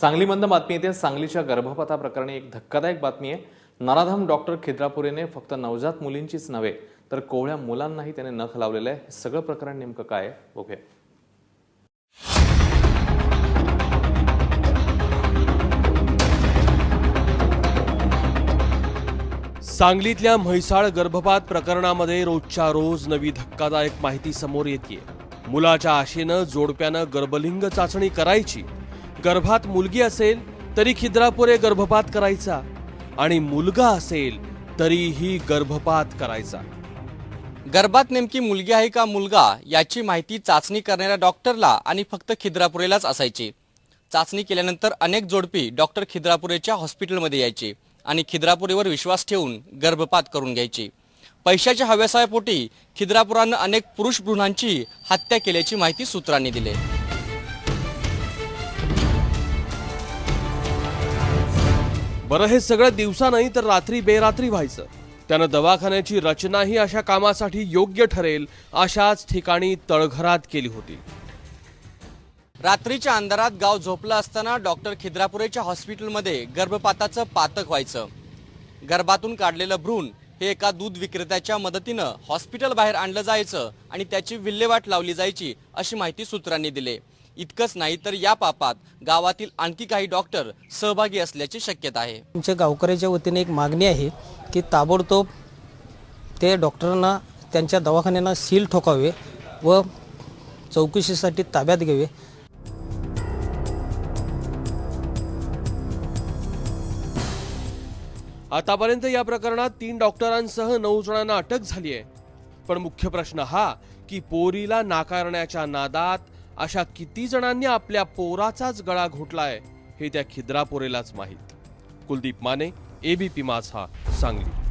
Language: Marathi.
सांगलीमधनं बातमी येते. सांगलीच्या गर्भपाता प्रकरणी एक धक्कादायक बातमी आहे. नराधम डॉक्टर खिद्रापुरेने फक्त नवजात मुलींचीच नव्हे तर कोवळ्या मुलांनाही त्याने नख लावलेलं आहे. हे सगळं प्रकरण नेमकं काय आहे? बघूया. सांगलीतल्या म्हैसाळ गर्भपात प्रकरणामध्ये रोजच्या रोज नवी धक्कादायक माहिती समोर येते मुलाच्या आशेनं जोडप्यानं गर्भलिंग चाचणी करायची गर्भात मुलगी असेल तरी खिद्रापुरे गर्भपात करायचा. आणि मुलगा असेल तरीही गर्भपात करायचा. गर्भात नेमकी मुलगी आहे का मुलगा याची माहिती चाचणी करणाऱ्या डॉक्टरला आणि फक्त खिद्रापुरेलाच असायची. चाचणी केल्यानंतर अनेक जोडपी डॉक्टर खिद्रापुरेच्या हॉस्पिटलमध्ये यायची आणि खिद्रापुरेवर विश्वास ठेवून गर्भपात करून घ्यायची. पैशाच्या हव्यासापोटी खिद्रापुरानं अनेक पुरुष भ्रूणांची हत्या केल्याची माहिती सूत्रांनी दिली. बरं हे सगळं दिवसा नाही तर रात्री बेरात्री व्हायचं. त्यानं दवाखान्याची रचनाही अशा कामासाठी योग्य ठरेल अशाच ठिकाणी तळघरात केली होती. रात्रीच्या अंधारात गाव झोपलं असताना डॉक्टर खिद्रापुरेच्या हॉस्पिटलमध्ये गर्भपाताचं पातक व्हायचं. गर्भातून काढलेलं भ्रूण हे एका दूध विक्रेत्याच्या मदतीनं हॉस्पिटल बाहेर आणलं जायचं आणि त्याची विल्हेवाट लावली जायची अशी माहिती सूत्रांनी दिली. इतकंच नाही तर या पापात गावातील आणखी काही डॉक्टर सहभागी असल्याची शक्यता आहे. आमच्या गावकऱ्याच्या वतीने एक मागणी आहे की ताबडतोब ते डॉक्टरांना त्यांच्या दवाखान्यांना सील ठोकावे व चौकशीसाठी ताब्यात घ्यावे. आतापर्यंत या प्रकरणात तीन डॉक्टरांसह नऊ जणांना अटक झाली आहे. पण मुख्य प्रश्न हा की पोरीला नाकारण्याच्या नादात अशा किती जणांनी आपल्या पोराचाच गळा घोटलाय हे त्या खिद्रापोरेलाच माहीत. कुलदीप माने एबीपी माझा सांगली.